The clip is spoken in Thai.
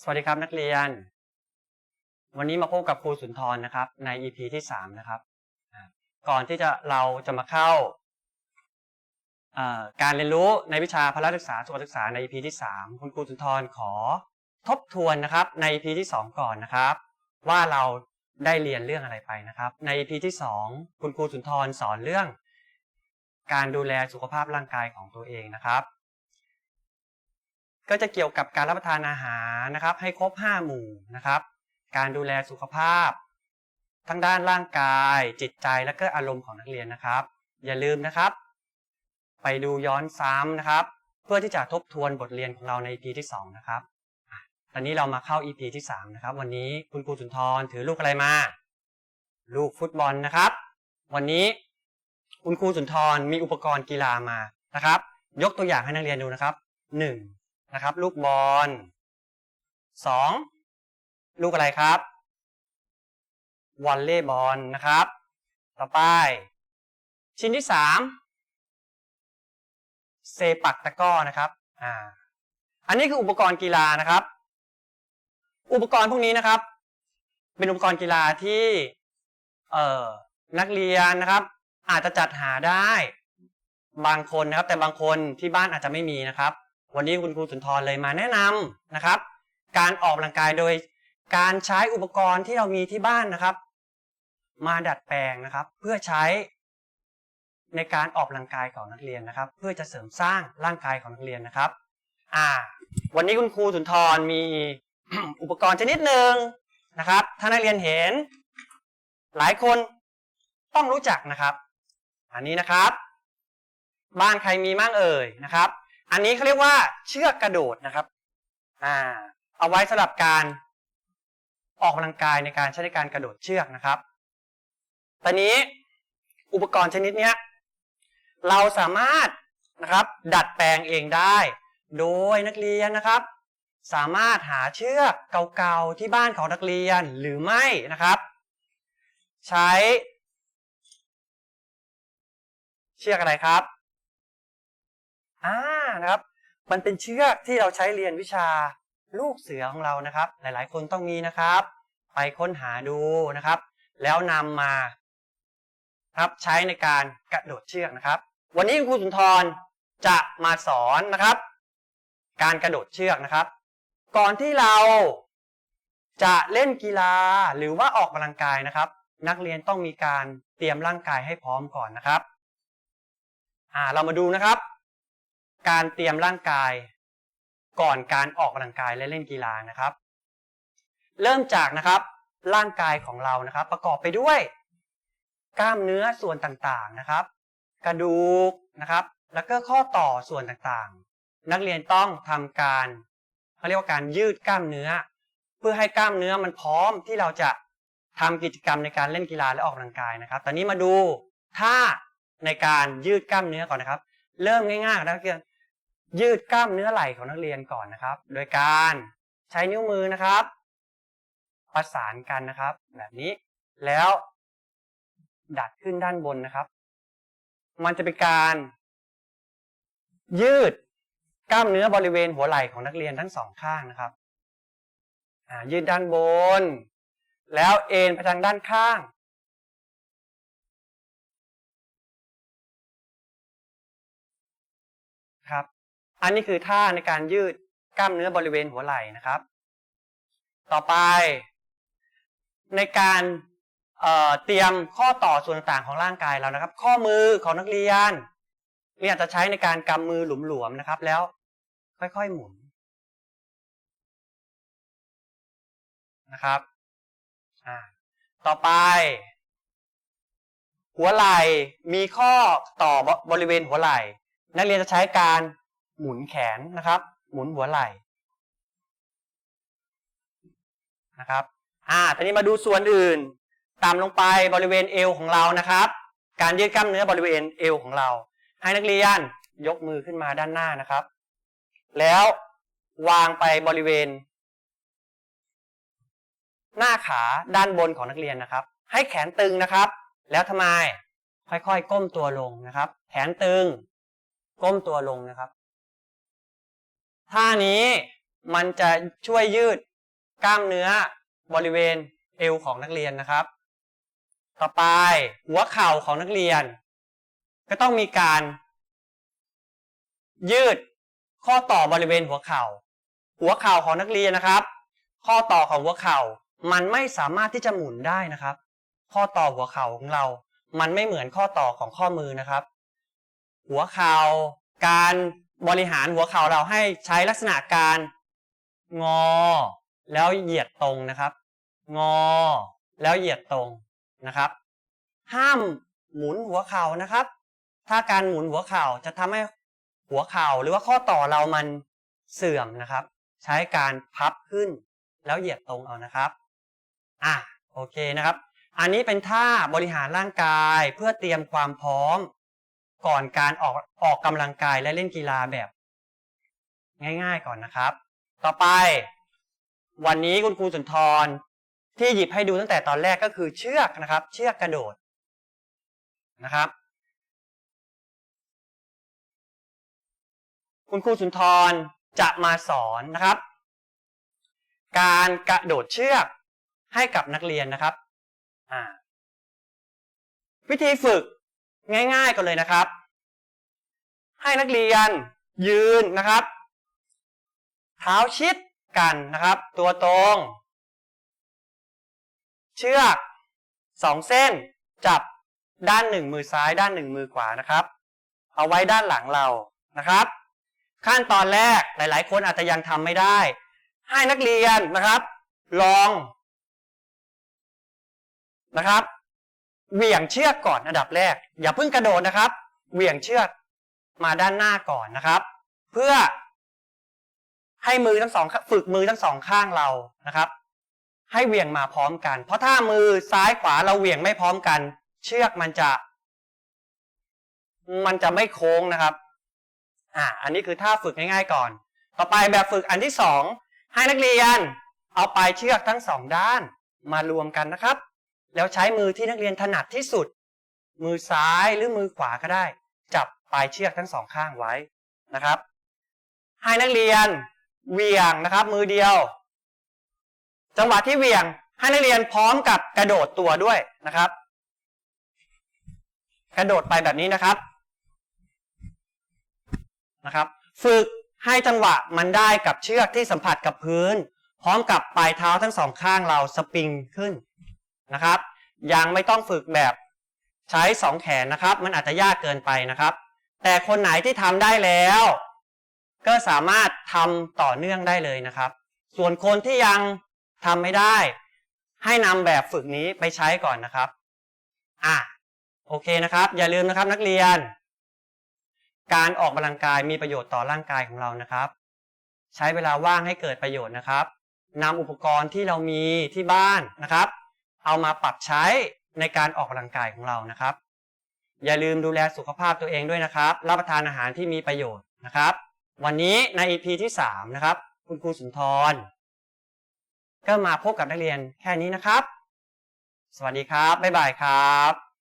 สวัสดีครับนักเรียน วันนี้มาพบกับครูสุนทรนะครับ ใน EP ที่สามนะครับ ก่อนที่จะเราจะมาเข้าการเรียนรู้ในวิชาพละศึกษาสุขศึกษาใน EP ที่สามคุณครูสุนทรขอทบทวนนะครับใน EP ที่สองก่อนนะครับ ว่าเราได้เรียนเรื่องอะไรไปนะครับ ใน EP ที่สองคุณครูสุนทรสอนเรื่อง การดูแลสุขภาพร่างกายของตัวเองนะครับ ก็จะเกี่ยวกับการรับประทานอาหารนะครับ ให้ครบ 5 หมู่นะครับ การดูแลสุขภาพ ทั้งด้านร่างกาย จิตใจและก็อารมณ์ของนักเรียนนะครับ อย่าลืมนะครับ ไปดูย้อนซ้ำนะครับ เพื่อที่จะทบทวนบทเรียนของเราใน EP ที่ 2 นะครับตอนนี้เรามาเข้า EP ที่ 3 นะครับ วันนี้คุณครูสุนทรถือลูกอะไรมา ลูกฟุตบอลนะครับ วันนี้คุณครูสุนทรมีอุปกรณ์กีฬามานะครับ ยกตัวอย่างให้นักเรียนดูนะครับห นะครับ ลูกบอลสองลูกอะไรครับวอลเลย์บอลนะครับ ต่อไป ชิ้นที่สามเซปักตะก้อนะครับอ่าอันนี้คืออุปกรณ์กีฬานะครับ อุปกรณ์พวกนี้นะครับ เป็นอุปกรณ์กีฬาที่เอ่อนักเรียนนะครับ อาจจะจัดหาได้บางคนนะครับ แต่บางคนที่บ้านอาจจะไม่มีนะครับ วันนี้คุณครูสุนทรเลยมาแนะนำนะครับ การออกกำลังกายโดยการใช้อุปกรณ์ที่เรามีที่บ้านนะครับ มาดัดแปลงนะครับ เพื่อใช้ในการออกกำลังกายของนักเรียนนะครับ เพื่อจะเสริมสร้างร่างกายของนักเรียนนะครับ อ่า วันนี้คุณครูสุนทรมีอุปกรณ์ชนิดหนึ่งนะครับ ถ้านักเรียนเห็น หลายคนต้องรู้จักนะครับ อันนี้นะครับ บ้านใครมีมั่งเอ่ยนะครับ อันนี้เขาเรียกว่าเชือกกระโดดนะครับ อ่า เอาไว้สำหรับการออกกำลังกายในการใช้ในการกระโดดเชือกนะครับ ตอนนี้อุปกรณ์ชนิดนี้เราสามารถนะครับดัดแปลงเองได้ โดยนักเรียนนะครับ สามารถหาเชือกเก่าๆที่บ้านของนักเรียนหรือไม่นะครับ ใช้ เชือกอะไรครับอ่า นะครับ มันเป็นเชือกที่เราใช้เรียนวิชาลูกเสือของเรานะครับ หลายๆ คนต้องมีนะครับ ไปค้นหาดูนะครับ แล้วนำมาครับใช้ในการกระโดดเชือกนะครับ วันนี้คุณครูสุนทรจะมาสอนนะครับ การกระโดดเชือกนะครับ ก่อนที่เราจะเล่นกีฬาหรือว่าออกกำลังกายนะครับ นักเรียนต้องมีการเตรียมร่างกายให้พร้อมก่อนนะครับ อ่าเรามาดูนะครับ การเตรียมร่างกาย ก่อนการออกกำลังกายและเล่นกีฬานะครับ เริ่มจากนะครับร่างกายของเรานะครับ ประกอบไปด้วย กล้ามเนื้อส่วนต่างๆนะครับ กระดูกนะครับ แล้วก็ข้อต่อส่วนต่างๆ นักเรียนต้องทำการเขาเรียกว่าการยืดกล้ามเนื้อ เพื่อให้กล้ามเนื้อมันพร้อมที่เราจะทำกิจกรรมในการเล่นกีฬาและออกกำลังกายนะครับ ตอนนี้มาดูท่าในการยืดกล้ามเนื้อก่อนนะครับ เริ่มง่ายๆนะนักเรียน ยืดกล้ามเนื้อไหล่ของนักเรียนก่อนนะครับ โดยการใช้นิ้วมือนะครับ ประสานกันนะครับ แบบนี้แล้ว ดัดขึ้นด้านบนนะครับ มันจะเป็นการ ยืดกล้ามเนื้อบริเวณหัวไหล่ของนักเรียนทั้งสองข้างนะครับยืดด้านบน แล้วเอ็นไปทางด้านข้าง อันนี้คือท่าในการยืดกล้ามเนื้อบริเวณหัวไหล่นะครับ ต่อไป ในการเเตรียมข้อต่อส่วนต่างของร่างกายเรานะครับ ข้อมือของนักเรียนเรียนอาจจะใช้ในการกำมือหลวมๆนะครับ แล้วค่อยๆหมุนนะครับต่อไป หัวไหล่มีข้อต่อบริเวณหัวไหล่ นักเรียนจะใช้การ หมุนแขนนะครับ หมุนหัวไหล่นะครับอ่าตอนนี้มาดูส่วนอื่นตามลงไปบริเวณเอวของเรานะครับ การยืดกล้ามเนื้อบริเวณเอวของเรา ให้นักเรียนยกมือขึ้นมาด้านหน้านะครับ แล้ววางไปบริเวณ หน้าขาด้านบนของนักเรียนนะครับ ให้แขนตึงนะครับ แล้วทำไมค่อยๆ ก้มตัวลงนะครับ แขนตึง ก้มตัวลงนะครับ ท่านี้มันจะช่วยยืดกล้ามเนื้อบริเวณเอวของนักเรียนนะครับ ต่อไปหัวเข่าของนักเรียน ก็ต้องมีการ ยืดข้อต่อบริเวณหัวเข่า หัวเข่าของนักเรียนนะครับ ข้อต่อของหัวเข่ามันไม่สามารถที่จะหมุนได้นะครับ ข้อต่อหัวเข่าของเรา มันไม่เหมือนข้อต่อของข้อมือนะครับ หัวเข่าการ บริหารหัวเข่าเราให้ใช้ลักษณะการงอ แล้วเหยียดตรงนะครับ งอ แล้วเหยียดตรงนะครับ ห้ามหมุนหัวเข่านะครับ ถ้าการหมุนหัวเข่าจะทำให้หัวเข่าหรือว่าข้อต่อเรามันเสื่อมนะครับ ใช้การพับขึ้น แล้วเหยียดตรงเอานะครับอะโอเคนะครับ อันนี้เป็นท่าบริหารร่างกายเพื่อเตรียมความพร้อม ก่อนการออกออกกำลังกายและเล่นกีฬาแบบ ง่ายๆก่อนนะครับ ต่อไป วันนี้คุณครูสุนทรที่หยิบให้ดูตั้งแต่ตอนแรกก็คือเชือกนะครับ เชือกกระโดดนะครับ คุณครูสุนทรจะมาสอนนะครับ การกระโดดเชือกให้กับนักเรียนนะครับ วิธีฝึก ง่าย ๆกันเลยนะครับ ให้นักเรียนยืนนะครับ เท้าชิดกันนะครับ ตัวตรง เชือกสองเส้นจับด้านหนึ่งมือซ้ายด้านหนึ่งมือขวานะครับ เอาไว้ด้านหลังเรานะครับ ขั้นตอนแรกหลาย ๆ คนอาจจะยังทำไม่ได้ ให้นักเรียนนะครับ ลองนะครับ เหวี่ยงเชือกก่อนอันดับแรก อย่าเพิ่งกระโดดนะครับ เหวี่ยงเชือกมาด้านหน้าก่อนนะครับ เพื่อให้มือทั้งสองฝึกมือทั้งสองข้างเรานะครับ ให้เหวี่ยงมาพร้อมกัน เพราะถ้ามือซ้ายขวาเราเหวี่ยงไม่พร้อมกัน เชือกมันจะ มันจะไม่โค้งนะครับ อ่า อันนี้คือท่าฝึกง่าย ๆ ก่อน ต่อไปแบบฝึกอันที่สองให้นักเรียน เอาปลายเชือกทั้งสองด้านมารวมกันนะครับ แล้วใช้มือที่นักเรียนถนัดที่สุด มือซ้ายหรือมือขวาก็ได้ จับปลายเชือกทั้งสองข้างไว้นะครับ ให้นักเรียนเหวี่ยงนะครับ มือเดียว จังหวะที่เหวี่ยงให้นักเรียนพร้อมกับกระโดดตัวด้วยนะครับ กระโดดไปแบบนี้นะครับนะครับ ฝึกให้จังหวะมันได้กับเชือกที่สัมผัสกับพื้น พร้อมกับปลายเท้าทั้งสองข้างเราสปริงขึ้น นะครับ ยังไม่ต้องฝึกแบบใช้สองแขนนะครับ มันอาจจะยากเกินไปนะครับ แต่คนไหนที่ทำได้แล้ว ก็สามารถทำต่อเนื่องได้เลยนะครับ ส่วนคนที่ยังทำไม่ได้ ให้นำแบบฝึกนี้ไปใช้ก่อนนะครับอะโอเคนะครับ อย่าลืมนะครับนักเรียน การออกกำลังกายมีประโยชน์ต่อร่างกายของเรานะครับ ใช้เวลาว่างให้เกิดประโยชน์นะครับนำอุปกรณ์ที่เรามีที่บ้านนะครับ เอามาปรับใช้ในการออกกำลังกายของเรานะครับ อย่าลืมดูแลสุขภาพตัวเองด้วยนะครับ รับประทานอาหารที่มีประโยชน์นะครับ วันนี้ใน EP ที่ 3 นะครับ คุณครูสุนทร ก็มาพบกับนักเรียนแค่นี้นะครับ สวัสดีครับ บ๊ายบายครับ